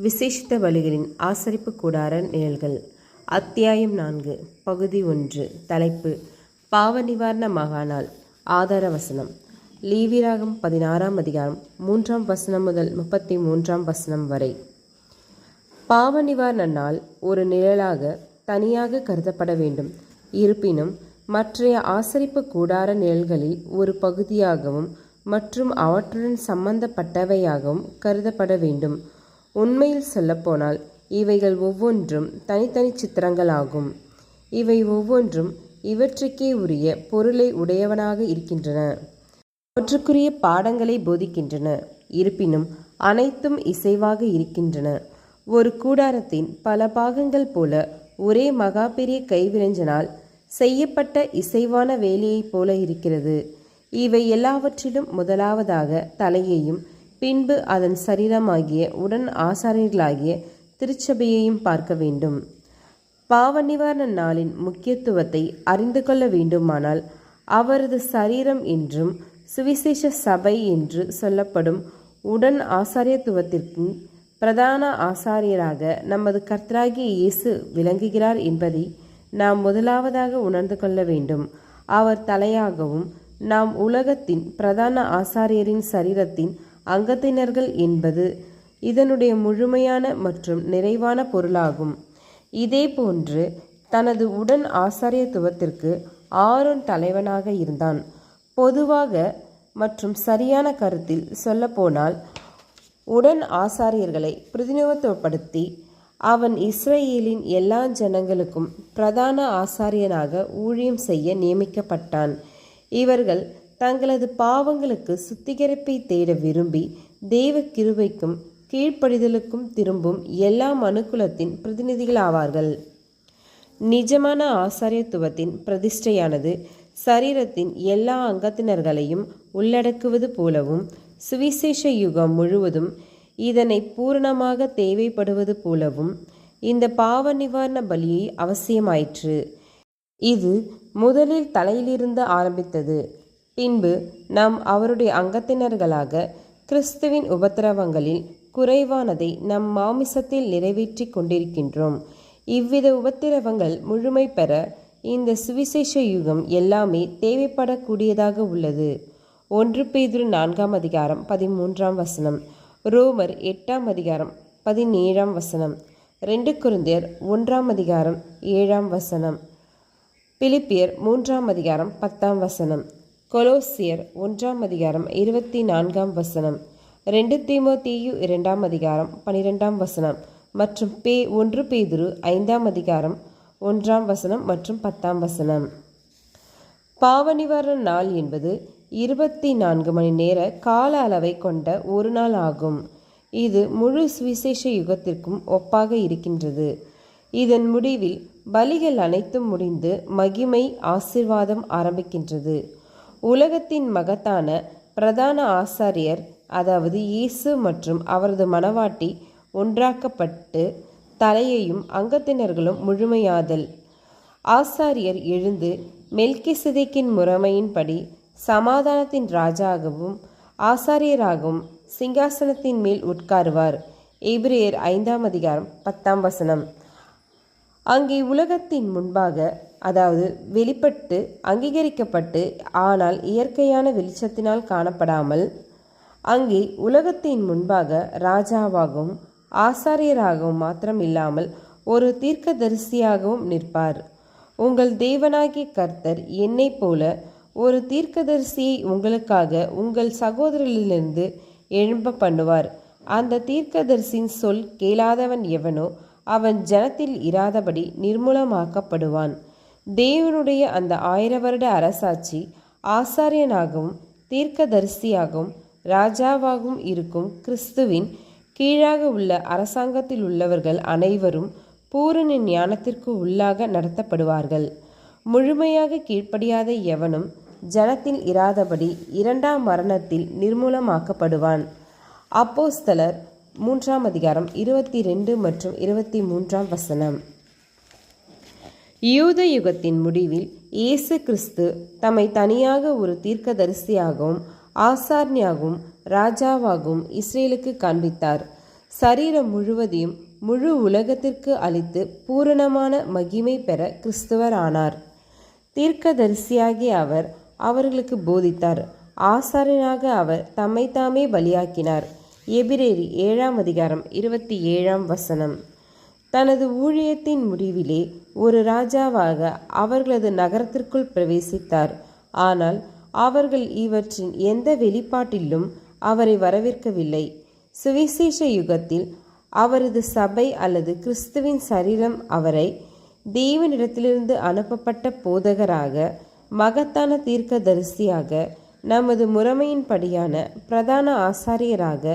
விசேஷித்த வழிகளின் ஆசரிப்பு கூடார நிழல்கள். அத்தியாயம் நான்கு பகுதி ஒன்று தலைப்பு பாவ நிவாரண மகாநாள் ஆதார வசனம். லீவிராகம் பதினாறாம் அதிகாரம் மூன்றாம் வசனம் முதல் முப்பத்தி மூன்றாம் வசனம் வரை. பாவ நிவாரண நாள் ஒரு நிழலாக தனியாக கருதப்பட வேண்டும். இருப்பினும் மற்றைய ஆசரிப்பு கூடார நிழல்களில் ஒரு பகுதியாகவும் மற்றும் அவற்றுடன் சம்பந்தப்பட்டவையாகவும் கருதப்பட வேண்டும். உண்மையில் சொல்லப்போனால் இவைகள் ஒவ்வொன்றும் தனித்தனி சித்திரங்களாகும். இவை ஒவ்வொன்றும் இவற்றுக்கே உரிய பொருளை உடையவனாக இருக்கின்றன. அவற்றுக்குரிய பாடங்களை போதிக்கின்றன. இருப்பினும் அனைத்தும் இசைவாக இருக்கின்றன. ஒரு கூடாரத்தின் பல பாகங்கள் போல ஒரே மகா பெரிய செய்யப்பட்ட இசைவான வேலையைப் போல இருக்கிறது. இவை எல்லாவற்றிலும் முதலாவதாக தலையையும் பின்பு அதன் சரீரமாகிய உடன் ஆசாரியர்களாகிய திருச்சபையையும் பார்க்க வேண்டும். பாவ நிவாரண நாளின் முக்கியத்துவத்தை அறிந்து கொள்ள வேண்டுமானால் அவரது சரீரம் என்றும் சுவிசேஷ சபை என்று சொல்லப்படும் உடன் ஆசாரியத்துவத்திற்கு பிரதான ஆசாரியராக நமது கர்த்தராகிய இயேசு விளங்குகிறார் என்பதை நாம் முதலாவதாக உணர்ந்து கொள்ள வேண்டும். அவர் தலையாகவும் நாம் உலகத்தின் பிரதான ஆசாரியரின் சரீரத்தின் அங்கத்தினர்கள் என்பது இதனுடைய முழுமையான மற்றும் நிறைவான பொருளாகும். இதேபோன்று தனது உடன் ஆசாரியத்துவத்திற்கு ஆரோன் தலைவனாக இருந்தான். பொதுவாக மற்றும் சரியான கருத்தில் சொல்லப்போனால் உடன் ஆசாரியர்களை பிரதிநிதித்துவப்படுத்தி அவன் இஸ்ரேலின் எல்லா ஜனங்களுக்கும் பிரதான ஆசாரியனாக ஊழியம் செய்ய நியமிக்கப்பட்டான். இவர்கள் தங்களது பாவங்களுக்கு சுத்திகரிப்பை தேட விரும்பி தெய்வ கிருபைக்கும் கீழ்ப்படிதலுக்கும் திரும்பும் எல்லா மனுக்குலத்தின் பிரதிநிதிகளாவார்கள். நிஜமான ஆசாரியத்துவத்தின் பிரதிஷ்டையானது சரீரத்தின் எல்லா அங்கத்தினர்களையும் உள்ளடக்குவது போலவும் சுவிசேஷ யுகம் முழுவதும் இதனை பூரணமாக தேவைப்படுவது போலவும் இந்த பாவ நிவாரண பலியை அவசியமாயிற்று. இது முதலில் தலையிலிருந்து ஆரம்பித்தது. பின்பு நாம் அவருடைய அங்கத்தினர்களாக கிறிஸ்துவின் உபத்திரவங்களில் குறைவானதை நம் மாமிசத்தில் நிறைவேற்றி கொண்டிருக்கின்றோம். இவ்வித உபத்திரவங்கள் முழுமை பெற இந்த சுவிசேஷ யுகம் எல்லாமே தேவைப்படக்கூடியதாக உள்ளது. ஒன்று பேதுரு நான்காம் அதிகாரம் பதிமூன்றாம் வசனம் ரோமர் எட்டாம் அதிகாரம் பதினேழாம் வசனம் ரெண்டு குருந்தியர் ஒன்றாம் அதிகாரம் ஏழாம் வசனம் பிலிப்பியர் மூன்றாம் அதிகாரம் பத்தாம் வசனம் கொலோசியர் ஒன்றாம் அதிகாரம் இருபத்தி நான்காம் வசனம். ரெண்டு தீமோத்தேயு இரண்டாம் அதிகாரம் பனிரெண்டாம் வசனம் மற்றும் பே ஒன்று பேதுரு ஐந்தாம் அதிகாரம் ஒன்றாம் வசனம் மற்றும் பத்தாம் வசனம். பாவநிவாரண நாள் என்பது இருபத்தி நான்கு மணி நேர கால அளவை கொண்ட ஒரு நாள் ஆகும். இது முழு சுவிசேஷ யுகத்திற்கும் ஒப்பாக இருக்கின்றது. இதன் முடிவில் பலிகள் அனைத்தும் முடிந்து மகிமை ஆசிர்வாதம் ஆரம்பிக்கின்றது. உலகத்தின் மகத்தான பிரதான ஆசாரியர் அதாவது இயேசு மற்றும் அவரது மனவாட்டி ஒன்றாக்கப்பட்டு தலையையும் அங்கத்தினர்களும் முழுமையாதல். ஆசாரியர் எழுந்து மெல்கிசிதைக்கின் முறைமையின்படி சமாதானத்தின் ராஜாகவும் ஆசாரியராகவும் சிங்காசனத்தின் மேல் உட்காருவார். எபிரேயர் ஐந்தாம் அதிகாரம் பத்தாம் வசனம். அங்கே உலகத்தின் முன்பாக அதாவது வெளிப்பட்டு அங்கீகரிக்கப்பட்டு ஆனால் இயற்கையான வெளிச்சத்தினால் காணப்படாமல் அங்கே உலகத்தின் முன்பாக ராஜாவாகவும் ஆசாரியராகவும் மாத்திரம் இல்லாமல் ஒரு தீர்க்கதரிசியாகவும் நிற்பார். உங்கள் தேவனாகிய கர்த்தர் என்னை போல ஒரு தீர்க்கதரிசியை உங்களுக்காக உங்கள் சகோதரரிலிருந்து எழும்ப பண்ணுவார். அந்த தீர்க்கதரிசியின் சொல் கேளாதவன் எவனோ அவன் ஜனத்தில் இராதபடி நிர்மூலமாக்கப்படுவான். தேவனுடைய அந்த ஆயிர வருட அரசாட்சி ஆசாரியனாகவும் தீர்க்கதரிசியாகவும் ராஜாவாகவும் இருக்கும் கிறிஸ்துவின் கீழாக உள்ள அரசாங்கத்தில் உள்ளவர்கள் அனைவரும் பூரண ஞானத்திற்கு உள்ளாக நடத்தப்படுவார்கள். முழுமையாக கீழ்ப்படியாத எவனும் ஜனத்தில் இராதபடி இரண்டாம் மரணத்தில் நிர்மூலமாக்கப்படுவான். அப்போஸ்தலர் மூன்றாம் அதிகாரம் இருபத்தி ரெண்டு மற்றும் இருபத்தி மூன்றாம் வசனம். யூத யுகத்தின் முடிவில் இயேசு கிறிஸ்து தம்மை தனியாக ஒரு தீர்க்கதரிசியாகவும் ஆசார்ணியாகவும் ராஜாவாகவும் இஸ்ரேலுக்கு காண்பித்தார். சரீரம் முழுவதையும் முழு உலகத்திற்கு அளித்து பூரணமான மகிமை பெற கிறிஸ்துவர் ஆனார். தீர்க்கதரிசியாகிய அவர் அவர்களுக்கு போதித்தார். ஆசாரியனாக அவர் தம்மைத்தாமே பலியாக்கினார். எபிரேரி ஏழாம் அதிகாரம் இருபத்தி ஏழாம் வசனம். தனது ஊழியத்தின் முடிவிலே ஒரு ராஜாவாக அவர்களது நகரத்திற்குள் பிரவேசித்தார். ஆனால் அவர்கள் இவற்றின் எந்த வெளிப்பாட்டிலும் அவரை வரவேற்கவில்லை. சுவிசேஷ யுகத்தில் அவரது சபை அல்லது கிறிஸ்துவின் சரீரம் அவரை தேவனிடத்திலிருந்து அனுப்பப்பட்ட போதகராக மகத்தான தீர்க்கதரிசியாக நமது முறைமையின்படியான பிரதான ஆசாரியராக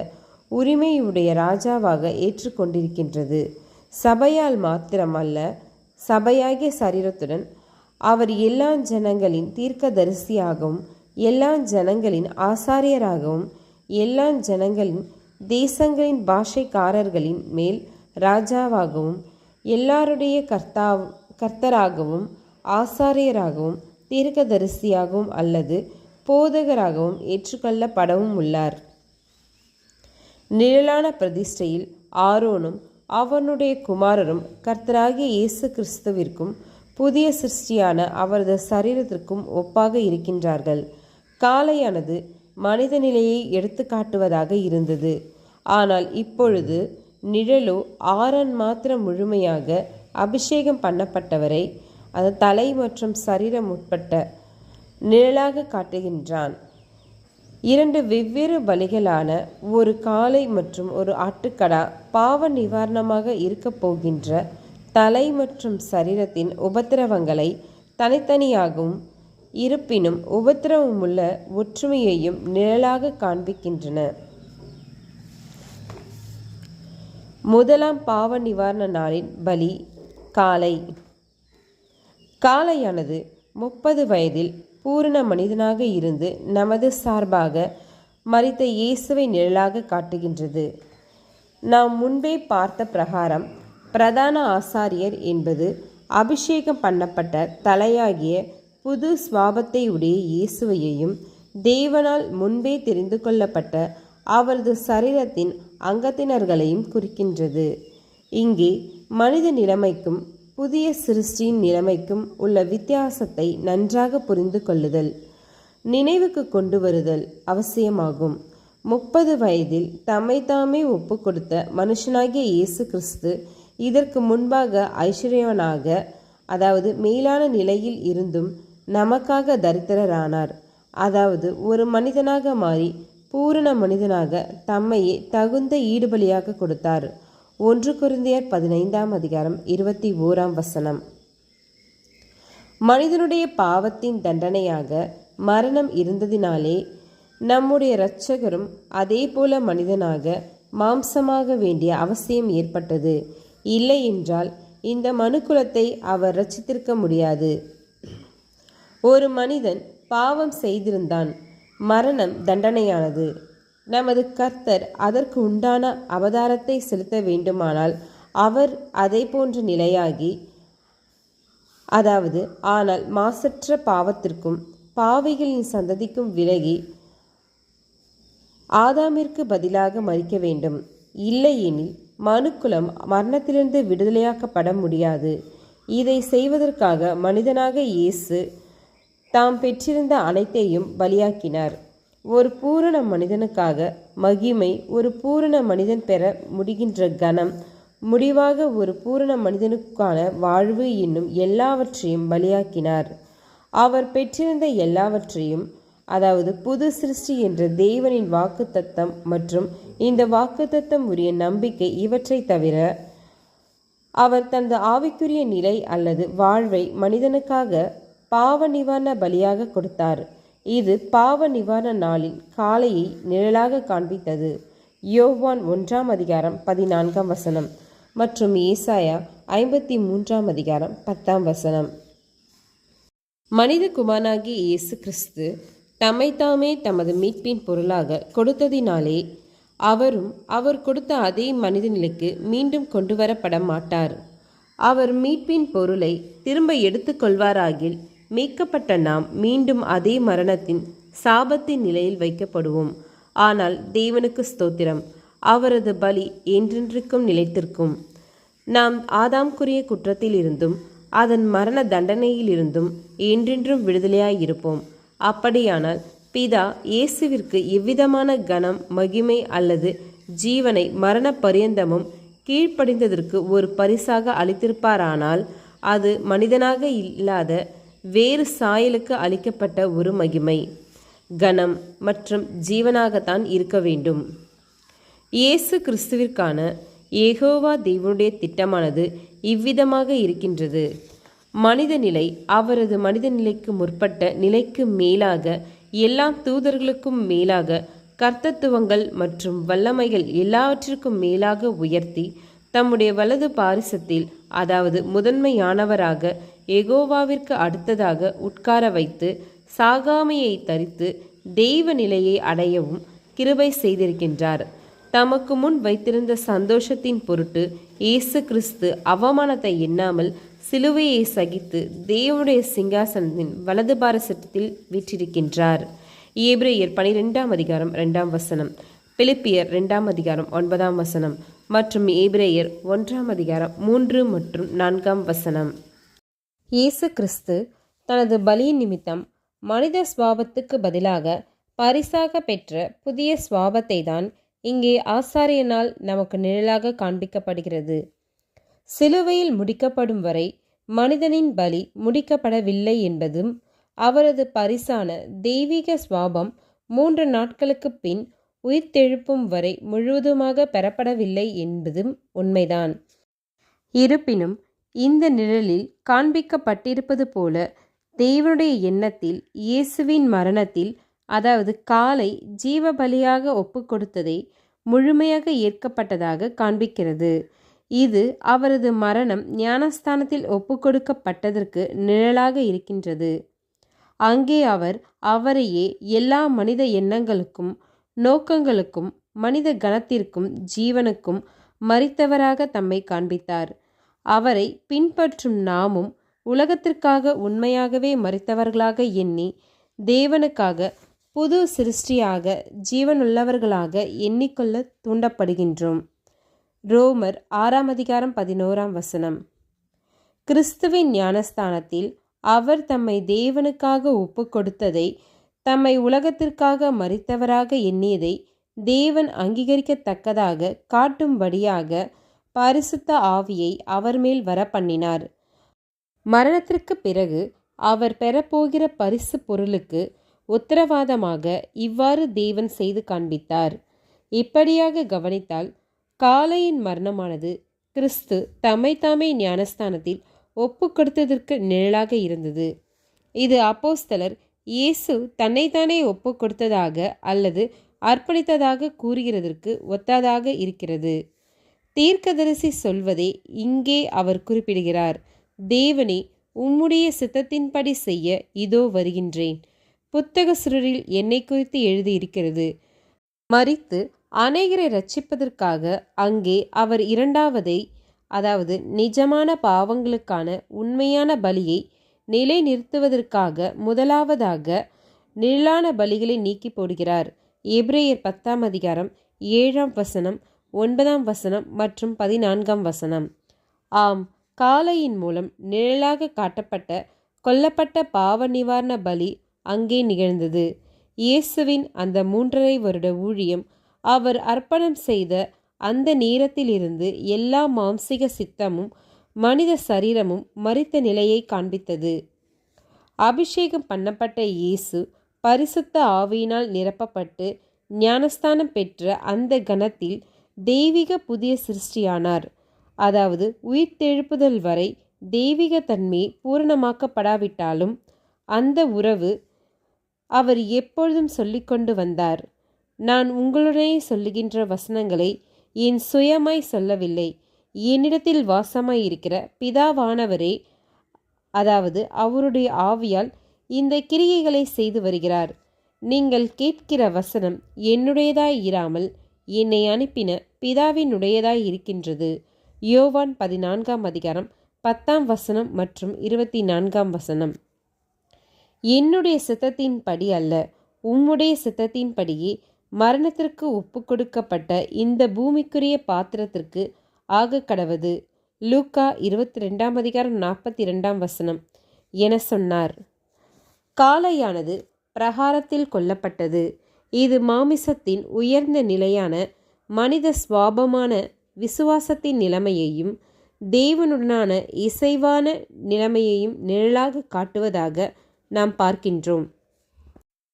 உரிமையுடைய ராஜாவாக ஏற்றுக்கொண்டிருக்கின்றது. சபையால் மாத்திரமல்ல சபையாகிய சரீரத்துடன் அவர் எல்லா ஜனங்களின் தீர்க்கதரிசியாகவும் எல்லா ஜனங்களின் ஆசாரியராகவும் எல்லா ஜனங்களின் தேசங்களின் பாஷைக்காரர்களின் மேல் ராஜாவாகவும் எல்லாருடைய கர்த்தா கர்த்தராகவும் ஆசாரியராகவும் தீர்க்கதரிசியாகவும் அல்லது போதகராகவும் ஏற்றுக்கொள்ளப்படவும் உள்ளார் நிழலான பிரதிஷ்டையில் ஆரோனும் அவனுடைய குமாரரும் கர்த்தராகிய இயேசு கிறிஸ்துவிற்கும் புதிய சிருஷ்டியான அவரது சரீரத்திற்கும் ஒப்பாக இருக்கின்றார்கள். காளையானது மனித நிலையை எடுத்து காட்டுவதாக இருந்தது. ஆனால் இப்பொழுது நிழலோ ஆரன் மாத்திரம் முழுமையாக அபிஷேகம் பண்ணப்பட்டவரை அது தலை மற்றும் சரீரம் உட்பட்ட நிழலாக காட்டுகின்றான். இரண்டு வெவ்வேறு பலிகளான ஒரு காளை மற்றும் ஒரு ஆட்டுக்கடா பாவ நிவாரணமாக இருக்கப் போகின்ற தலை மற்றும் சரீரத்தின் உபத்திரவங்களை தனித்தனியாகவும் இருப்பினும் உபத்திரவமுள்ள ஒற்றுமையையும் நிழலாக காண்பிக்கின்றன. முதலாம் பாவ நிவாரண நாளின் பலி காலை. காளையானது முப்பது வயதில் பூரண மனிதனாக இருந்து நமது சார்பாக மறித்த இயேசுவை நிழலாக காட்டுகின்றது. நாம் முன்பே பார்த்த பிரகாரம் பிரதான ஆசாரியர் என்பது அபிஷேகம் பண்ணப்பட்ட தலையாகிய புது சுவாபத்தை உடைய இயேசுவையையும் தேவனால் முன்பே தெரிந்து கொள்ளப்பட்ட அவரது சரீரத்தின் அங்கத்தினர்களையும் குறிக்கின்றது. இங்கே மனித நிலைமைக்கும் புதிய சிருஷ்டியின் நிலைமைக்கும் உள்ள வித்தியாசத்தை நன்றாக புரிந்து கொள்ளுதல் நினைவுக்கு கொண்டு வருதல் அவசியமாகும். முப்பது வயதில் தம்மை தாமே ஒப்பு கொடுத்த மனுஷனாகிய இயேசு கிறிஸ்து இதற்கு முன்பாக ஐஸ்வர்யவனாக அதாவது மேலான நிலையில் இருந்தும் நமக்காக தரித்திரரானார். அதாவது ஒரு மனிதனாக மாறி பூரண மனிதனாக தம்மையே தகுந்த ஈடுபலியாக கொடுத்தார். ஒன்று குருந்தியர் பதினைந்தாம் அதிகாரம் இருபத்தி ஓராம் வசனம். மனிதனுடைய பாவத்தின் தண்டனையாக மரணம் இருந்ததினாலே நம்முடைய இரட்சகரும் அதே போல மனிதனாக மாம்சமாக வேண்டிய அவசியம் ஏற்பட்டது. இல்லை என்றால் இந்த மனுக்குலத்தை அவர் ரட்சித்திருக்க முடியாது. ஒரு மனிதன் பாவம் செய்திருந்தான் மரணம் தண்டனையானது. நமது கர்த்தர் அதற்கு உண்டான அவதாரத்தை செலுத்த வேண்டுமானால் அவர் அதை போன்ற நிலையாகி அதாவது ஆனால் மாசற்ற பாவத்திற்கும் பாவைகளின் சந்ததிக்கும் விலகி ஆதாமிற்கு பதிலாக மறிக்க வேண்டும். இல்லையெனில் மனுக்குலம் மரணத்திலிருந்து விடுதலையாக்கப்பட முடியாது. இதை செய்வதற்காக மனிதனாக இயேசு தாம் பெற்றிருந்த அனைத்தையும் பலியாக்கினார். ஒரு பூரண மனிதனுக்காக மகிமை ஒரு பூரண மனிதன் பெற முடிகின்ற கணம். முடிவாக ஒரு பூரண மனிதனுக்கான வாழ்வு என்னும் எல்லாவற்றையும் பலியாக்கினார். அவர் பெற்றிருந்த எல்லாவற்றையும் அதாவது புது சிருஷ்டி என்ற தேவனின் வாக்குத்தத்தம் மற்றும் இந்த வாக்குத்தத்தம் உரிய நம்பிக்கை இவற்றை தவிர அவர் தனது ஆவிக்குரிய நிலை அல்லது வாழ்வை மனிதனுக்காக பாவ நிவாரண பலியாக கொடுத்தார். இது பாவ நிவாரண நாளின் காலையை நிழலாக காண்பித்தது. யோவான் ஒன்றாம் அதிகாரம் பதினான்காம் வசனம் மற்றும் ஏசாயா ஐம்பத்தி மூன்றாம் அதிகாரம் பத்தாம் வசனம். மனித குமாராகி இயேசு கிறிஸ்து தம்மைத்தாமே தமது மீட்பின் பொருளாக கொடுத்ததினாலே அவரும் அவர் கொடுத்த அதே மனித நிலைக்கு மீண்டும் கொண்டு வரப்பட மாட்டார். அவர் மீட்பின் பொருளை திரும்ப எடுத்துக்கொள்வாராகில் மீட்கப்பட்ட நாம் மீண்டும் அதே மரணத்தின் சாபத்தின் நிலையில் வைக்கப்படுவோம். ஆனால் தேவனுக்கு ஸ்தோத்திரம். அவரது பலி என்றென்றைக்கும் நிலைத்திருக்கும். நாம் ஆதாம்குரிய குற்றத்திலிருந்தும் அதன் மரண தண்டனையிலிருந்தும் என்றென்றும் விடுதலையாயிருப்போம் அப்படியானால் பிதா இயேசுவிற்கு எவ்விதமான கனம் மகிமை அல்லது ஜீவனை மரண பரியந்தமும் கீழ்ப்படிந்ததற்கு ஒரு பரிசாக அளித்திருப்பாரானால் அது மனிதனாக இல்லாத வேறு சாயலுக்கு அளிக்கப்பட்ட ஒரு மகிமை. கனம் மற்றும் ஜீவனாகத்தான் இருக்க வேண்டும். இயேசு கிறிஸ்துவிற்கான ஏகோவா தேவனுடைய திட்டமானது இவ்விதமாக இருக்கின்றது. மனித நிலை அவரது மனித நிலைக்கு முற்பட்ட நிலைக்கு மேலாக எல்லா தூதர்களுக்கும் மேலாக கர்த்தத்துவங்கள் மற்றும் வல்லமைகள் எல்லாவற்றிற்கும் மேலாக உயர்த்தி தம்முடைய வலது பாரிசத்தில் அதாவது முதன்மையானவராக எகோவாவிற்கு அடுத்ததாக உட்கார வைத்து சாகாமையை தரித்து தெய்வ நிலையை அடையவும் கிருபை செய்திருக்கின்றார். தமக்கு முன் வைத்திருந்த சந்தோஷத்தின் பொருட்டு இயேசு கிறிஸ்து அவமானத்தை எண்ணாமல் சிலுவையை சகித்து தேவனுடைய சிங்காசனத்தின் வலது பாரசத்தில் வீற்றிருக்கின்றார். ஏப்ரேயர் பனிரெண்டாம் அதிகாரம் ரெண்டாம் வசனம் பிலிப்பியர் ரெண்டாம் அதிகாரம் ஒன்பதாம் வசனம் மற்றும் ஏப்ரேயர் ஒன்றாம் அதிகாரம் மூன்று மற்றும் நான்காம் வசனம். இயேசு கிறிஸ்து தனது பலியின் நிமித்தம் மனித சுவாபத்துக்கு பதிலாக பரிசாக பெற்ற புதிய சுவாபத்தை தான் இங்கே ஆசாரியனால் நமக்கு நிழலாக காண்பிக்கப்படுகிறது. சிலுவையில் முடிக்கப்படும் வரை மனிதனின் பலி முடிக்கப்படவில்லை என்பதும் அவரது பரிசான தெய்வீக சுவாபம் மூன்று நாட்களுக்கு பின் உயிர்த்தெழுப்பும் வரை முழுவதுமாக பெறப்படவில்லை என்பதும் உண்மைதான். இருப்பினும் இந்த நிழலில் காண்பிக்கப்பட்டிருப்பது போல தேவனுடைய எண்ணத்தில் இயேசுவின் மரணத்தில் அதாவது காலை ஜீவ பலியாக ஒப்பு கொடுத்ததை முழுமையாக ஏற்கப்பட்டதாக காண்பிக்கிறது. இது அவரது மரணம் ஞானஸ்தானத்தில் ஒப்புக்கொடுக்கப்பட்டதற்கு நிழலாக இருக்கின்றது. அங்கே அவர் அவரையே எல்லா மனித எண்ணங்களுக்கும் நோக்கங்களுக்கும் மனித கணத்திற்கும் ஜீவனுக்கும் மறித்தவராக தம்மை காண்பித்தார். அவரை பின்பற்றும் நாமும் உலகத்திற்காக உண்மையாகவே மறித்தவர்களாக எண்ணி தேவனுக்காக புது சிருஷ்டியாக ஜீவனுள்ளவர்களாக எண்ணிக்கொள்ள தூண்டப்படுகின்றோம். ரோமர் ஆறாம் அதிகாரம் பதினோராம் வசனம். கிறிஸ்துவின் ஞானஸ்தானத்தில் அவர் தம்மை தேவனுக்காக ஒப்பு கொடுத்ததை தம்மை உலகத்திற்காக மறித்தவராக எண்ணியதை தேவன் அங்கீகரிக்கத்தக்கதாக காட்டும்படியாக பரிசுத்த ஆவியை அவர் மேல் வர பண்ணினார் மரணத்திற்கு பிறகு அவர் பெறப்போகிற பரிசு பொருளுக்கு உத்தரவாதமாக இவ்வாறு தேவன் செய்து காண்பித்தார். இப்படியாக கவனித்தால் காலையின் மரணமானது கிறிஸ்து தம்மை தாமே ஞானஸ்தானத்தில் ஒப்பு கொடுத்ததற்கு நிழலாக இருந்தது. இது அப்போஸ்தலர் இயேசு தன்னைத்தானே ஒப்பு கொடுத்ததாக அல்லது அர்ப்பணித்ததாக கூறுகிறதற்கு ஒத்ததாக இருக்கிறது. தீர்க்கதரிசி சொல்வதை இங்கே அவர் குறிப்பிடுகிறார். தேவனே உம்முடைய சித்தத்தின்படி செய்ய இதோ வருகின்றேன். புத்தக சுருளில் என்னை குறித்து எழுதியிருக்கிறது. மறித்து அநேகரை ரட்சிப்பதற்காக அங்கே அவர் இரண்டாவதை அதாவது நிஜமான பாவங்களுக்கான உண்மையான பலியை நிலைநிறுத்துவதற்காக முதலாவதாக நிழலான பலிகளை நீக்கி போடுகிறார். எப்ரேயர் பத்தாம் அதிகாரம் ஏழாம் வசனம் ஒன்பதாம் வசனம் மற்றும் பதினான்காம் வசனம். ஆம் காலையின் மூலம் நிழலாக காட்டப்பட்ட கொல்லப்பட்ட பாவ நிவாரண பலி அங்கே நிகழ்ந்தது. இயேசுவின் அந்த மூன்றரை வருட ஊழியம் அவர் அர்ப்பணம் செய்த அந்த நேரத்திலிருந்து எல்லா மாம்சிக சித்தமும் மனித சரீரமும் மறித்த நிலையை காண்பித்தது. அபிஷேகம் பண்ணப்பட்ட இயேசு பரிசுத்த ஆவியினால் நிரப்பப்பட்டு ஞானஸ்தானம் பெற்ற அந்த கணத்தில் தெய்வீக புதிய சிருஷ்டியானார். அதாவது உயிர்த்தெழுப்புதல் வரை தெய்வீக தன்மை பூரணமாக்கப்படாவிட்டாலும் அந்த உறவு அவர் எப்பொழுதும் சொல்லிக்கொண்டு வந்தார். நான் உங்களுடனே சொல்லுகின்ற வசனங்களை என் சுயமாய் சொல்லவில்லை. என்னிடத்தில் வாசமாய் இருக்கிற பிதாவானவரே அதாவது அவருடைய ஆவியால் இந்த கிரியைகளை செய்து வருகிறார். நீங்கள் கேட்கிற வசனம் என்னுடையதாய் இராமல் என்னை அனுப்பின பிதாவினுடையதாய் இருக்கின்றது. யோவான் பதினான்காம் அதிகாரம் பத்தாம் வசனம் மற்றும் இருபத்தி நான்காம் வசனம். என்னுடைய சித்தத்தின்படி அல்ல உம்முடைய சித்தத்தின்படியே மரணத்திற்கு ஒப்புக்கொடுக்கப்பட்ட இந்த பூமிக்குரிய பாத்திரத்திற்கு ஆக கடவது. லூக்கா இருபத்தி ரெண்டாம் அதிகாரம் நாற்பத்தி இரண்டாம் வசனம் என சொன்னார். காளையானது பிரகாரத்தில் கொல்லப்பட்டது. இது மாமிசத்தின் உயர்ந்த நிலையான மனித சுவாபமான விசுவாசத்தின் நிலைமையையும் தேவனுடனான இசைவான நிலைமையையும் நிழலாக காட்டுவதாக நாம் பார்க்கின்றோம்.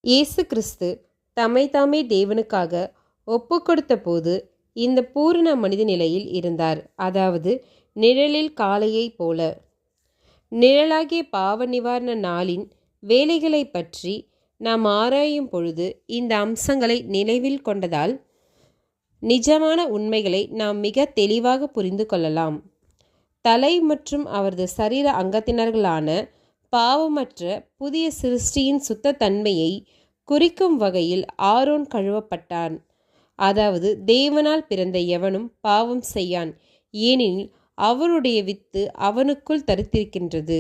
இயேசு கிறிஸ்து தம்மை தாமே தேவனுக்காக ஒப்பு கொடுத்த போது இந்த பூரண மனித நிலையில் இருந்தார். அதாவது நிழலில் காலையைப் போல. நிழலாகிய பாவ நிவாரண நாளின் வேலைகளை பற்றி நாம் ஆராயும் பொழுது இந்த அம்சங்களை நினைவில் கொண்டதால் நிஜமான உண்மைகளை நாம் மிக தெளிவாக புரிந்து கொள்ளலாம். தலை மற்றும் அவரது சரீர அங்கத்தினர்களான பாவமற்ற புதிய சிருஷ்டியின் சுத்த தன்மையை குறிக்கும் வகையில் ஆரோன் கழுவப்பட்டான். அதாவது தேவனால் பிறந்த எவனும் பாவம் செய்யான். ஏனெனில் அவருடைய வித்து அவனுக்குள் தரித்திருக்கின்றது.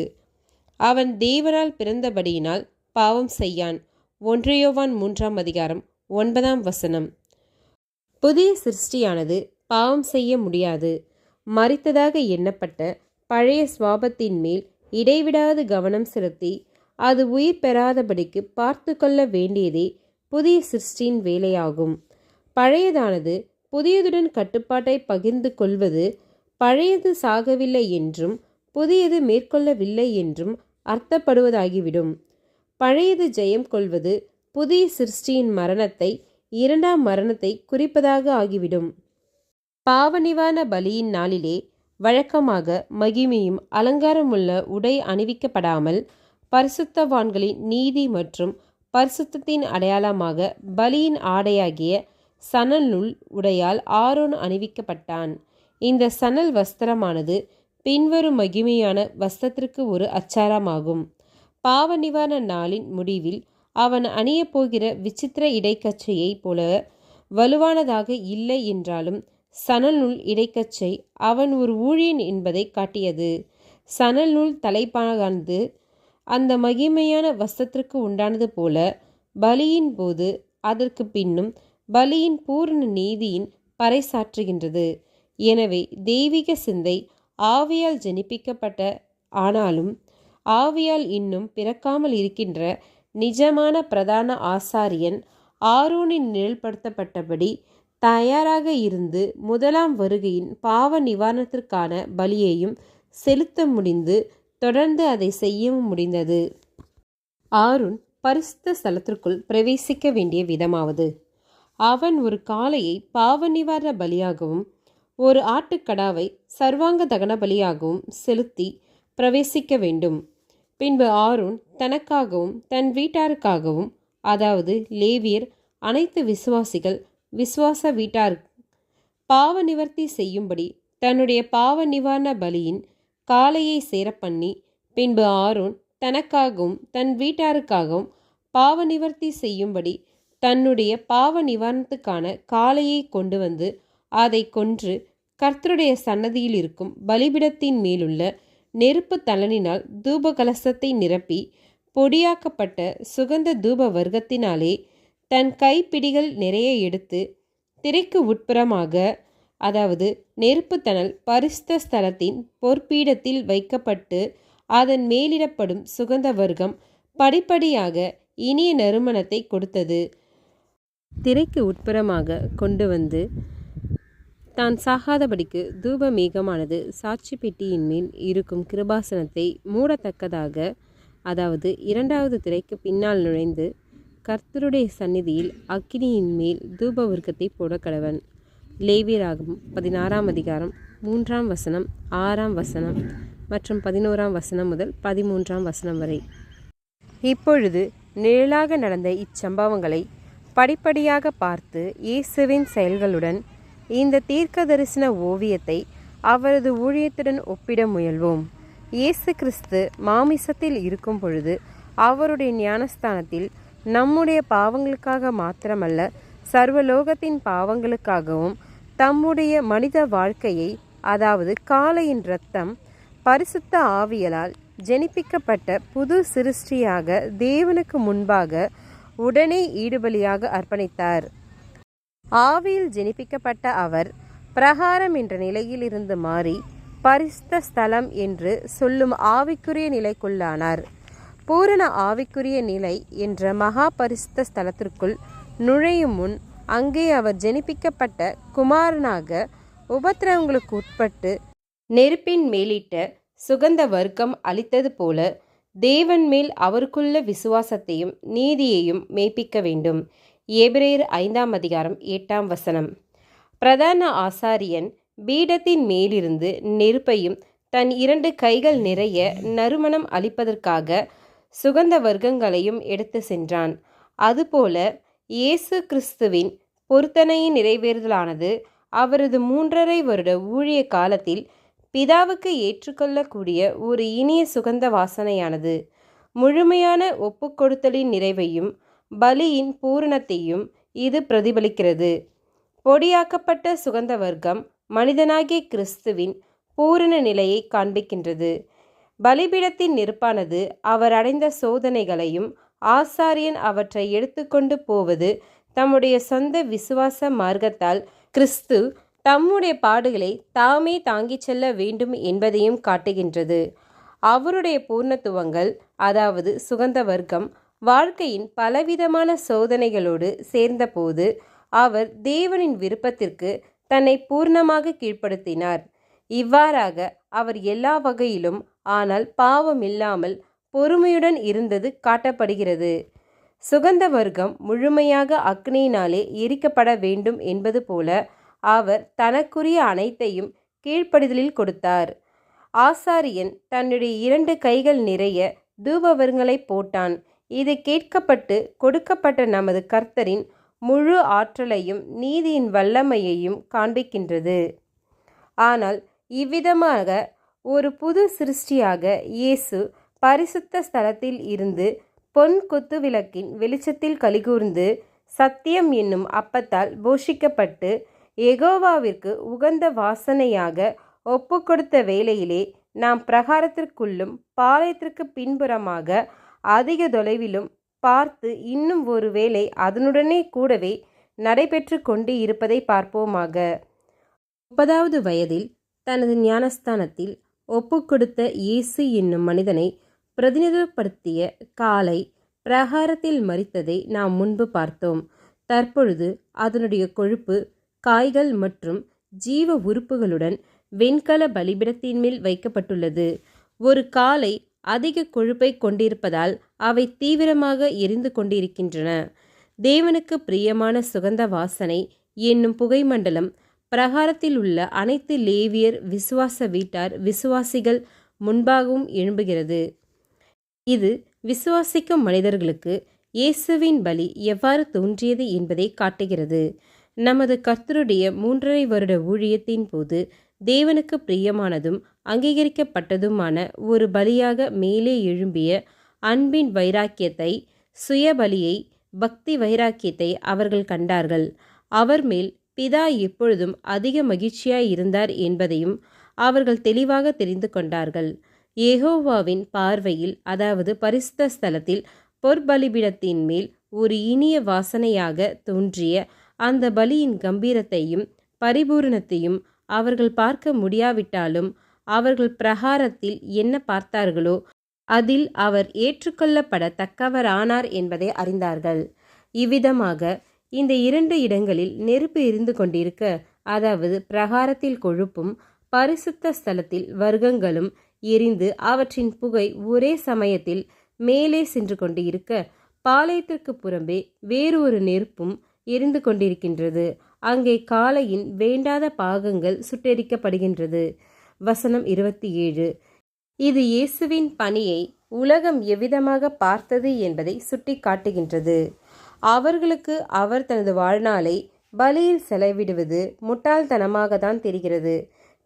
அவன் தேவனால் பிறந்தபடியினால் பாவம் செய்யான். ஒன்றையோவான் மூன்றாம் அதிகாரம் ஒன்பதாம் வசனம். புதிய சிருஷ்டியானது பாவம் செய்ய முடியாது. மறித்ததாக எண்ணப்பட்ட பழைய சுவாபத்தின் மேல் இடைவிடாது கவனம் செலுத்தி அது உயிர் பெறாதபடிக்கு பார்த்து கொள்ள வேண்டியதே புதிய சிருஷ்டியின் வேலையாகும். பழையதானது புதியதுடன் கட்டுப்பாட்டை பகிர்ந்து கொள்வது பழையது சாகவில்லை என்றும் புதியது மேற்கொள்ளவில்லை என்றும் அர்த்தப்படுவதாகிவிடும். பழையது ஜெயம் கொள்வது புதிய சிருஷ்டியின் மரணத்தை இரண்டாம் மரணத்தை குறிப்பதாக ஆகிவிடும். பாவனிவான பலியின் நாளிலே வழக்கமாக மகிமையும் அலங்காரமுள்ள உடை அணிவிக்கப்படாமல் பரிசுத்தவான்களின் நீதி மற்றும் பரிசுத்தத்தின் அடையாளமாக பலியின் ஆடையாகிய சணல் நூல் உடையால் ஆரோன் அணிவிக்கப்பட்டான். இந்த சணல் வஸ்திரமானது பின்வரும் மகிமையான வஸ்திரத்திற்கு ஒரு அச்சாரமாகும். பாவ நிவாரண நாளின் முடிவில் அவன் அணியப் போகிற விசித்திர இடைக்கச்சையைப் போல வலுவானதாக இல்லை என்றாலும் சணல் நூல் இடைக்கச்சை அவன் ஒரு ஊழியன் என்பதை காட்டியது. சணல் நூல் தலைப்பாகானது அந்த மகிமையான வஸ்திரத்திற்கு உண்டானது போல பலியின் போது அதற்கு பின்னும் பலியின் பூரண நீதியின் பறைசாற்றுகின்றது. எனவே தெய்வீக சிந்தை ஆவியால் ஜனிப்பிக்கப்பட்ட ஆனாலும் ஆவியால் இன்னும் பிறக்காமல் இருக்கின்ற நிஜமான பிரதான ஆசாரியன் ஆரோனின் நிழல்படுத்தப்பட்டபடி தயாராக இருந்து முதலாம் வருகையின் பாவ நிவாரணத்திற்கான பலியையும் செலுத்த முடிந்து தொடர்ந்து அதை செய்யவும் முடிந்தது. ஆருண் பரிசுத்த ஸ்தலத்திற்குள் பிரவேசிக்க வேண்டிய விதமாவது. அவன் ஒரு காளையை பாவ நிவாரண பலியாகவும் ஒரு ஆட்டுக்கடாவை சர்வாங்க தகன பலியாகவும் செலுத்தி பிரவேசிக்க வேண்டும். பின்பு ஆரோன் தனக்காகவும் தன் வீட்டாருக்காகவும் அதாவது லேவியர் அனைத்து விசுவாசிகள் விசுவாச வீட்டார் பாவ நிவர்த்தி செய்யும்படி தன்னுடைய பாவ நிவாரண பலியின் காளையை சேரப்பண்ணி பின்பு ஆரோன் தனக்காகவும் தன் வீட்டாருக்காகவும் பாவ நிவர்த்தி செய்யும்படி தன்னுடைய பாவ நிவாரணத்துக்கான காளையை கொண்டு வந்து அதை கொன்று கர்த்தருடைய சன்னதியில் இருக்கும் பலிபிடத்தின் மேலுள்ள நெருப்பு தலனினால் தூப கலசத்தை நிரப்பி பொடியாக்கப்பட்ட சுகந்த தூப வர்க்கத்தினாலே தன் கைப்பிடிகள் நிறைய எடுத்து திரைக்கு உட்புறமாக அதாவது நெருப்பு தணல் ஸ்தலத்தின் பொற்பீடத்தில் வைக்கப்பட்டு அதன் மேலிடப்படும் சுகந்த வர்க்கம் படிப்படியாக இனிய நறுமணத்தை கொடுத்தது. திரைக்கு உட்புறமாக கொண்டு வந்து தான் சாகாதபடிக்கு தூப மேகமானது சாட்சி பெட்டியின் மேல் இருக்கும் கிருபாசனத்தை மூடத்தக்கதாக அதாவது இரண்டாவது திரைக்கு பின்னால் நுழைந்து கர்த்தருடைய சந்நிதியில் அக்கினியின் மேல் தூப விருக்கத்தை போட கடவன் லேவியராகும் பதினாறாம் அதிகாரம் மூன்றாம் வசனம் ஆறாம் வசனம் மற்றும் பதினோராம் வசனம் முதல் பதிமூன்றாம் வசனம் வரை. இப்பொழுது நிழலாக நடந்த இச்சம்பவங்களை படிப்படியாக பார்த்து இயேசுவின் செயல்களுடன் இந்த தீர்க்க தரிசன ஓவியத்தை அவரது ஊழியத்துடன் ஒப்பிட முயல்வோம். இயேசு கிறிஸ்து மாமிசத்தில் இருக்கும் பொழுது அவருடைய ஞானஸ்தானத்தில் நம்முடைய பாவங்களுக்காக மாத்திரமல்ல சர்வலோகத்தின் பாவங்களுக்காகவும் தம்முடைய மனித வாழ்க்கையை அதாவது காளையின் இரத்தம் பரிசுத்த ஆவியலால் ஜெனிப்பிக்கப்பட்ட புது சிருஷ்டியாக தேவனுக்கு முன்பாக உடனே ஈடுபலியாக அர்ப்பணித்தார். ஆவியில் ஜெனிப்பிக்கப்பட்ட அவர் பிரகாரம் என்ற நிலையில் இருந்து மாறி பரிஸ்த ஸ்தலம் என்று சொல்லும் ஆவிக்குரிய நிலைக்குள்ளானார். பூரண ஆவிக்குரிய நிலை என்ற மகா பரிஸ்த ஸ்தலத்திற்குள் நுழையும் முன் அங்கே அவர் ஜெனிப்பிக்கப்பட்ட குமாரனாக உபத்திரவங்களுக்கு உட்பட்டு நெருப்பின் மேலிட்ட சுகந்த வர்க்கம் அளித்தது போல தேவன் மேல் அவருக்குள்ள விசுவாசத்தையும் நீதியையும் மெய்ப்பிக்க வேண்டும். எபிரேயர் ஐந்தாம் அதிகாரம் எட்டாம் வசனம். பிரதான ஆசாரியன் பீடத்தின் மேலிருந்து நெருப்பையும் தன் இரண்டு கைகள் நிறைய நறுமணம் அளிப்பதற்காக சுகந்த வர்க்கங்களையும் எடுத்து சென்றான். அதுபோல இயேசு கிறிஸ்துவின் பொருத்தனையின் நிறைவேறுதலானது அவரது மூன்றரை வருட ஊழிய காலத்தில் பிதாவுக்கு ஏற்றுக்கொள்ளக்கூடிய ஒரு இனிய சுகந்த வாசனையானது. முழுமையான ஒப்புக்கொடுத்தலின் நிறைவையும் பலியின் பூரணத்தையும் இது பிரதிபலிக்கிறது. பொடியாக்கப்பட்ட சுகந்த வர்க்கம் மனிதனாகிய கிறிஸ்துவின் பூரண நிலையை காண்பிக்கின்றது. பலிபீடத்தின் நெருப்பானது அவர் அடைந்த சோதனைகளையும் ஆசாரியன் அவற்றை எடுத்துக்கொண்டு போவது தம்முடைய சொந்த விசுவாச மார்க்கத்தால் கிறிஸ்து தம்முடைய பாடுகளை தாமே தாங்கிச் செல்ல வேண்டும் என்பதையும் காட்டுகின்றது. அவருடைய பூர்ணத்துவங்கள் அதாவது சுகந்த வர்க்கம் வாழ்க்கையின் பலவிதமான சோதனைகளோடு சேர்ந்தபோது அவர் தேவனின் விருப்பத்திற்கு தன்னை பூர்ணமாக கீழ்ப்படுத்தினார். இவ்வாறாக அவர் எல்லா வகையிலும் ஆனால் பாவமில்லாமல் பொறுமையுடன் இருந்தது காட்டப்படுகிறது. சுகந்த வர்க்கம் முழுமையாக அக்னியினாலே எரிக்கப்பட வேண்டும் என்பது போல அவர் தனக்குரிய அனைத்தையும் கீழ்ப்படுதலில் கொடுத்தார். ஆசாரியன் தன்னுடைய இரண்டு கைகள் நிறைய தூபவர்ங்களை போட்டான். இது கேட்கப்பட்டு கொடுக்கப்பட்ட நமது கர்த்தரின் முழு ஆற்றலையும் நீதியின் வல்லமையையும் காண்பிக்கின்றது. ஆனால் இவ்விதமாக ஒரு புது சிருஷ்டியாக இயேசு பரிசுத்த ஸ்தலத்தில் இருந்து பொன் கொத்து விளக்கின் வெளிச்சத்தில் கலிகூர்ந்து சத்தியம் என்னும் அப்பத்தால் போஷிக்கப்பட்டு எகோவாவிற்கு உகந்த வாசனையாக ஒப்புக்கொடுத்த வேளையிலே நாம் பிரகாரத்திற்குள்ளும் பாளையத்திற்கு பின்புறமாக அதிக தொலைவிலும் பார்த்து இன்னும் ஒரு வேளை அதனுடனே கூடவே நடைபெற்று கொண்டு இருப்பதை பார்ப்போமாக. முப்பதாவது வயதில் தனது ஞானஸ்தானத்தில் ஒப்புக்கொடுத்த இயேசு என்னும் மனிதனை பிரதிநிதிப்படுத்திய காலை பிரகாரத்தில் மறித்ததை நாம் முன்பு பார்த்தோம். தற்பொழுது அதனுடைய கொழுப்பு காய்கள் மற்றும் ஜீவ உறுப்புகளுடன் வெண்கல பலிபிடத்தின் மேல் வைக்கப்பட்டுள்ளது. ஒரு காலை அதிக கொழுப்பை கொண்டிருப்பதால் அவை தீவிரமாக எரிந்து கொண்டிருக்கின்றன. தேவனுக்கு பிரியமான சுகந்த வாசனை என்னும் புகைமண்டலம் பிரகாரத்தில் உள்ள அனைத்து லேவியர் விசுவாச வீட்டார் விசுவாசிகள் முன்பாகவும் எழும்புகிறது. இது விசுவாசிக்கும் மனிதர்களுக்கு இயேசுவின் பலி எவ்வாறு தோன்றியது என்பதை காட்டுகிறது. நமது கர்த்தருடைய மூன்றரை வருட ஊழியத்தின் போது தேவனுக்கு பிரியமானதும் அங்கீகரிக்கப்பட்டதுமான ஒரு பலியாக மேலே எழும்பிய அன்பின் வைராக்கியத்தை சுயபலியை பக்தி வைராக்கியத்தை அவர்கள் கண்டார்கள். அவர் மேல் பிதா எப்பொழுதும் அதிக மகிழ்ச்சியாய் இருந்தார் என்பதையும் அவர்கள் தெளிவாக தெரிந்து கொண்டார்கள். ஏகோவாவின் பார்வையில் அதாவது பரிசுத்த ஸ்தலத்தில் பொற்பலிபிடத்தின் மேல் ஒரு இனிய வாசனையாக தோன்றிய அந்த பலியின் கம்பீரத்தையும் பரிபூரணத்தையும் அவர்கள் பார்க்க முடியாவிட்டாலும் அவர்கள் பிரகாரத்தில் என்ன பார்த்தார்களோ அதில் அவர் ஏற்றுக்கொள்ளப்பட தக்கவரானார் என்பதை அறிந்தார்கள். இவ்விதமாக இந்த இரண்டு இடங்களில் நெருப்பு எரிந்து கொண்டிருக்க அதாவது பிரகாரத்தில் கொழுப்பும் பரிசுத்த ஸ்தலத்தில் வர்க்கங்களும் எரிந்து அவற்றின் புகை ஒரே சமயத்தில் மேலே சென்று கொண்டு இருக்க பாளையத்திற்கு புறம்பே வேறு ஒரு நெருப்பும் எரிந்து கொண்டிருக்கின்றது. அங்கே காலையின் வேண்டாத பாகங்கள் சுட்டெரிக்கப்படுகின்றது. வசனம் இருபத்தி ஏழு. இது இயேசுவின் பணியை உலகம் எவ்விதமாக பார்த்தது என்பதை சுட்டி காட்டுகின்றது அவர்களுக்கு அவர் தனது வாழ்நாளை பலியில் செலவிடுவது முட்டாள்தனமாக தான் தெரிகிறது.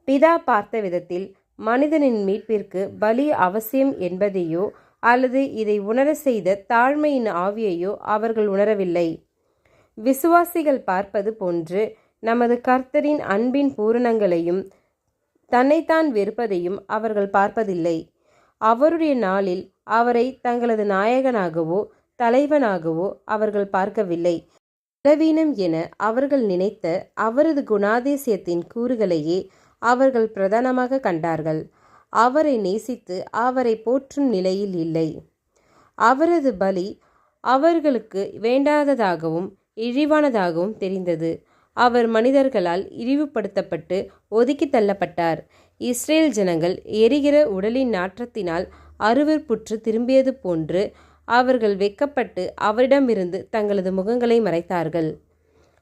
பிதா பார்த்த விதத்தில் மனிதனின் மீட்பிற்கு பலி அவசியம் என்பதையோ அல்லது இதை உணர செய்த தாழ்மையின் ஆவியையோ அவர்கள் உணரவில்லை. விசுவாசிகள் பார்ப்பது போன்று நமது கர்த்தரின் அன்பின் பூரணங்களையும் தன்னைத்தான் வெறுப்பதையும் அவர்கள் பார்ப்பதில்லை. அவருடைய நாளில் அவரை தங்களது நாயகனாகவோ தலைவனாகவோ அவர்கள் பார்க்கவில்லை. பலவீனம் என அவர்கள் நினைத்த அவரது குணாதிசயத்தின் கூறுகளையே அவர்கள் பிரதானமாக கண்டார்கள். அவரை நேசித்து அவரை போற்றும் நிலையில் இல்லை. அவரது பலி அவர்களுக்கு வேண்டாததாகவும் இழிவானதாகவும் தெரிந்தது. அவர் மனிதர்களால் இழிவுபடுத்தப்பட்டு ஒதுக்கி தள்ளப்பட்டார். இஸ்ரேல் ஜனங்கள் எரிகிற உடலின் நாற்றத்தினால் அருவருப்புற்று திரும்பியது போன்று அவர்கள் வெக்கப்பட்டு அவரிடமிருந்து தங்களது முகங்களை மறைத்தார்கள்.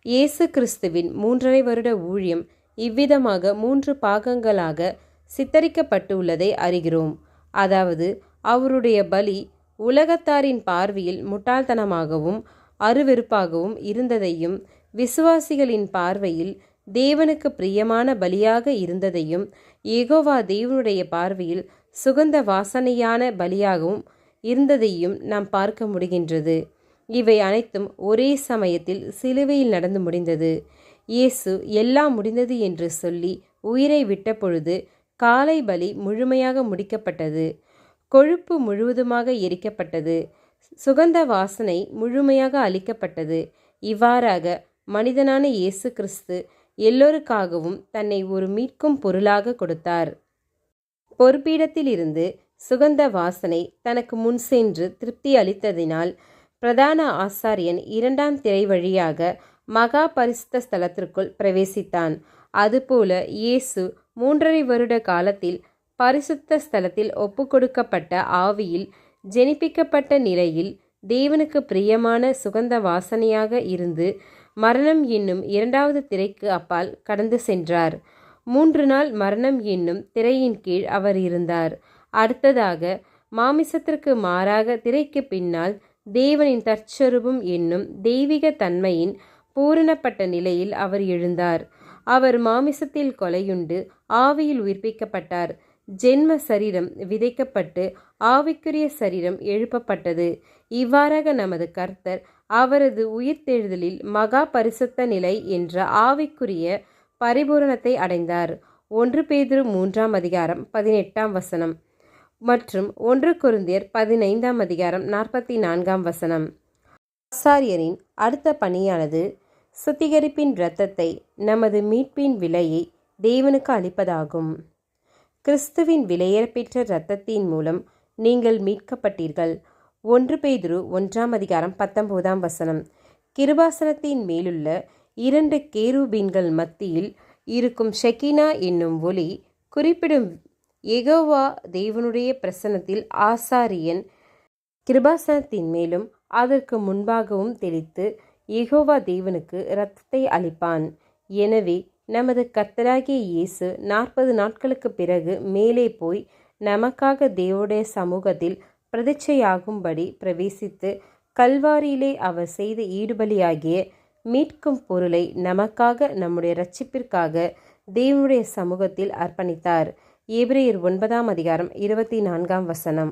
இயேசு கிறிஸ்துவின் மூன்றரை வருட ஊழியம் இவ்விதமாக மூன்று பாகங்களாக சித்தரிக்கப்பட்டு உள்ளதை அறிகிறோம். அதாவது அவருடைய பலி உலகத்தாரின் பார்வையில் முட்டாள்தனமாகவும் அருவெறுப்பாகவும் இருந்ததையும் விசுவாசிகளின் பார்வையில் தேவனுக்கு பிரியமான பலியாக இருந்ததையும் ஏகோவா தேவனுடைய பார்வையில் சுகந்த வாசனையான பலியாகவும் இருந்ததையும் நாம் பார்க்க முடிகின்றது. இவை அனைத்தும் ஒரே சமயத்தில் சிலுவையில் நடந்து முடிந்தது. இயேசு எல்லாம் முடிந்தது என்று சொல்லி உயிரை விட்ட பொழுது காலை பலி முழுமையாக முடிக்கப்பட்டது. கொழுப்பு முழுவதுமாக எரிக்கப்பட்டது. சுகந்த வாசனை முழுமையாக அளிக்கப்பட்டது. இவ்வாறாக மனிதனான இயேசு கிறிஸ்து எல்லோருக்காகவும் தன்னை ஒரு மீட்கும் பொருளாக கொடுத்தார். பொறுப்பிடத்திலிருந்து சுகந்த வாசனை தனக்கு முன் சென்று திருப்தி அளித்ததினால் பிரதான ஆசாரியன் இரண்டாம் திரை வழியாக மகா பரிசுத்த ஸ்தலத்திற்குள் பிரவேசித்தான். அதுபோல இயேசு மூன்றரை வருட காலத்தில் பரிசுத்த ஸ்தலத்தில் ஒப்புக்கொடுக்கப்பட்ட ஆவியில் ஜெனிப்பிக்கப்பட்ட நிலையில் தேவனுக்கு பிரியமான சுகந்த வாசனையாக இருந்து மரணம் என்னும் இரண்டாவது திரைக்கு அப்பால் கடந்து சென்றார். மூன்று நாள் மரணம் என்னும் திரையின் கீழ் அவர் இருந்தார். அடுத்ததாக மாமிசத்திற்கு மாறாக திரைக்கு பின்னால் தேவனின் தற்சொருபம் என்னும் தெய்வீக தன்மையின் பூரணப்பட்ட நிலையில் அவர் எழுந்தார். அவர் மாமிசத்தில் கொலையுண்டு ஆவியில் உயிர்ப்பிக்கப்பட்டார். ஜென்ம சரீரம் விதைக்கப்பட்டு ஆவிக்குரிய சரீரம் எழுப்பப்பட்டது. இவ்வாறாக நமது கர்த்தர் அவரது உயிர்த்தெழுதலில் மகா பரிசுத்த நிலை என்ற ஆவிக்குரிய பரிபூரணத்தை அடைந்தார். ஒன்று பேதிரு மூன்றாம் அதிகாரம் பதினெட்டாம் வசனம் மற்றும் ஒன்று குருந்தியர் பதினைந்தாம் அதிகாரம் நாற்பத்தி நான்காம் வசனம். ஆசாரியரின் அடுத்த பணியானது சுத்திகரிப்பின் இரத்தத்தை நமது மீட்பின் விலையை தேவனுக்கு அளிப்பதாகும். கிறிஸ்துவின் விலையேறப்பெற்ற இரத்தத்தின் மூலம் நீங்கள் மீட்கப்பட்டீர்கள். ஒன்று பேதுரு ஒன்றாம் அதிகாரம் பத்தொன்பதாம் வசனம். கிருபாசனத்தின் மேலுள்ள இரண்டு கேருபீன்கள் மத்தியில் இருக்கும் ஷெக்கினா என்னும் ஒலி குறிப்பிடும் எகோவா தேவனுடைய பிரசனத்தில் ஆசாரியன் கிருபாசனத்தின் மேலும் அதற்கு முன்பாகவும் தெளித்து எகோவா தேவனுக்கு இரத்தத்தை அளிப்பான். எனவே நமது கர்த்தராகிய இயேசு நாற்பது நாட்களுக்கு பிறகு மேலே போய் நமக்காக தேவோடைய சமூகத்தில் பிரதிச்சையாகும்படி பிரவேசித்து கல்வாரியிலே அவர் செய்த ஈடுபலியாகிய மீட்கும் பொருளை நமக்காக நம்முடைய ரட்சிப்பிற்காக தேவனுடைய சமூகத்தில் அர்ப்பணித்தார். ஏப்ரேயர் ஒன்பதாம் அதிகாரம் இருபத்தி நான்காம் வசனம்.